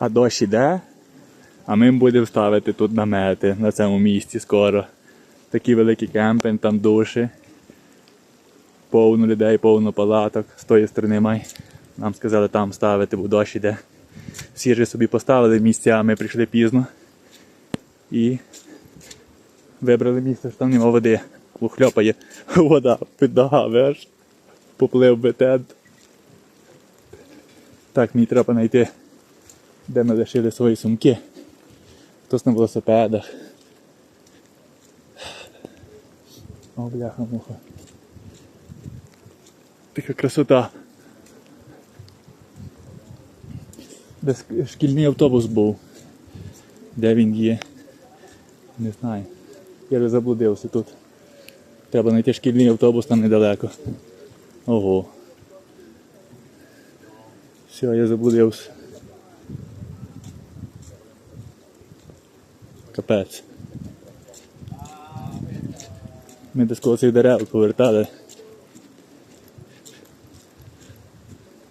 А дощ іде, а ми будемо ставити тут намети на цьому місці скоро. Такий великий кемпінг, там душі. Повно людей, повно палаток. З тої сторони май. Нам сказали там ставити, бо дощ іде. Всі ж собі поставили місця, а ми прийшли пізно. І вибрали місце, що там нема води. Ухльопає вода під ногами аж. Поплив би тент. Так, мені треба знайти, де ми лишили свої сумки. Хтось на велосипедах. О, бляха муха. Така красота. Де шкільний автобус був. Де він є? Не знаю. Я вже заблудився тут. Треба знайти шкільний автобус там недалеко. Ого. Все, я заблудився. Капець. Ми десь коло цих дерев повертали.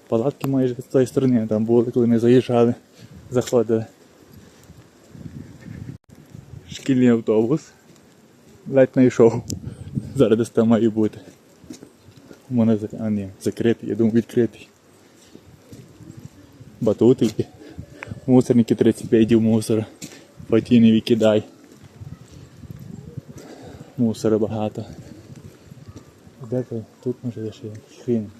Палатки майже з тої сторони там були, коли ми заїжджали, заходили. Шкільний автобус. Ледь знайшов. Зараз десь там має бути. У мене а, ні, закритий, я думаю, відкритий. Батути. Мусорники 35 дів мусора. Потіни викидай. Мусора багато. Де? Тут може є ще хрін.